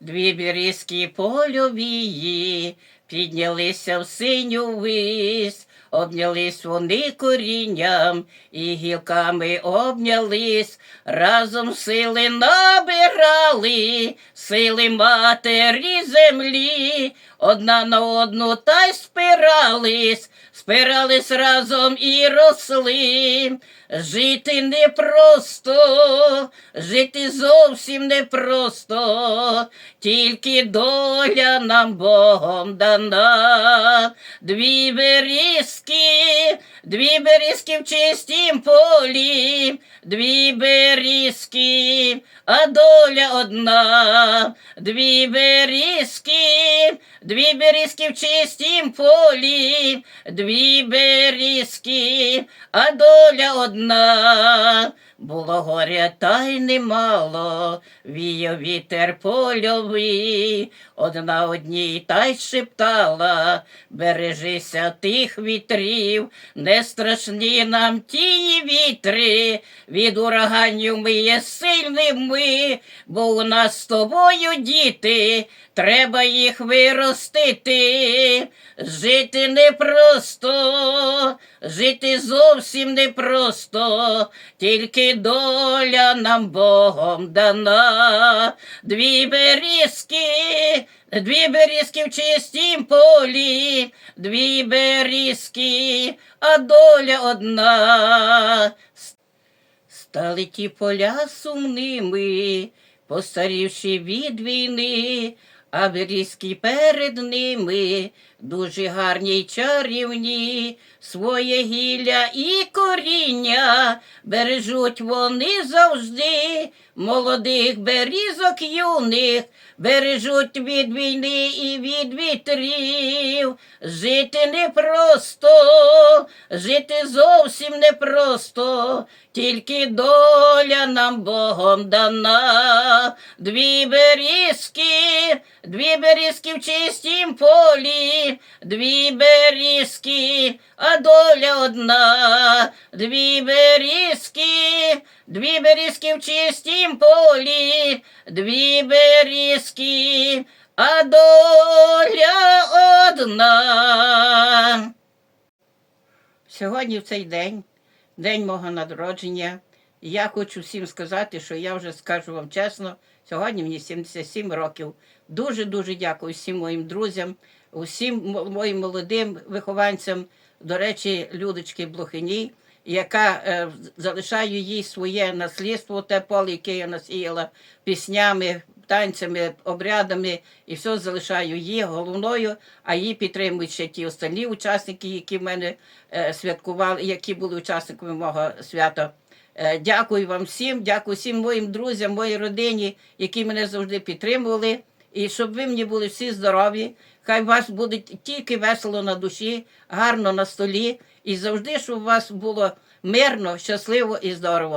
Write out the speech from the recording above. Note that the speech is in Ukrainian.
Дві берізки польовії піднялися в синю вись, обнялись вони корінням і гілками обнялись, разом сили набирали, сили матері землі, одна на одну та й спирались, спирались разом і росли. Жити непросто, жити зовсім непросто, тільки доля нам Богом дана. Дві берізки, дві берізки в чистім полі, дві берізки, а доля одна, дві берізки, дві берізки в чистім полі, дві берізки, а доля одна. Було горя та й немало, віяв вітер польовий, одна одній та й шептала, бережися тих вітрів, не страшні нам тії вітри, від ураганів ми є сильними, бо у нас з тобою діти, треба їх виростити. Жити непросто, жити зовсім непросто, тільки доля нам Богом дана. Дві берізки, дві берізки в чистім полі, дві берізки, а доля одна. Стали ті поля сумними, постарівши від війни, а берізки перед ними дуже гарні й чарівні, своє гілля і коріння бережуть вони завжди, молодих берізок юних, бережуть від війни і від вітрів. Жити непросто, жити зовсім непросто, тільки доля нам Богом дана. Дві берізки, дві берізки в чистім полі, дві берізки, а доля одна, дві берізки, дві берізки в чистім полі, дві берізки, а доля одна. Сьогодні в цей день, день мого народження. Я хочу всім сказати, що я вже скажу вам чесно, сьогодні мені 77 років. Дуже-дуже дякую всім моїм друзям, усім моїм молодим вихованцям, до речі, Людочки Блохині, яка е, залишаю їй своє наслідство, те поле, яке я насіяла піснями, танцями, обрядами, і все залишаю їй головною, а її підтримують ще ті останні учасники, які в мене е, святкували, які були учасниками мого свята. Е, Дякую вам всім, дякую всім моїм друзям, моїй родині, які мене завжди підтримували. І щоб ви мені були всі здорові, хай у вас буде тільки весело на душі, гарно на столі, і завжди, щоб у вас було мирно, щасливо і здорово.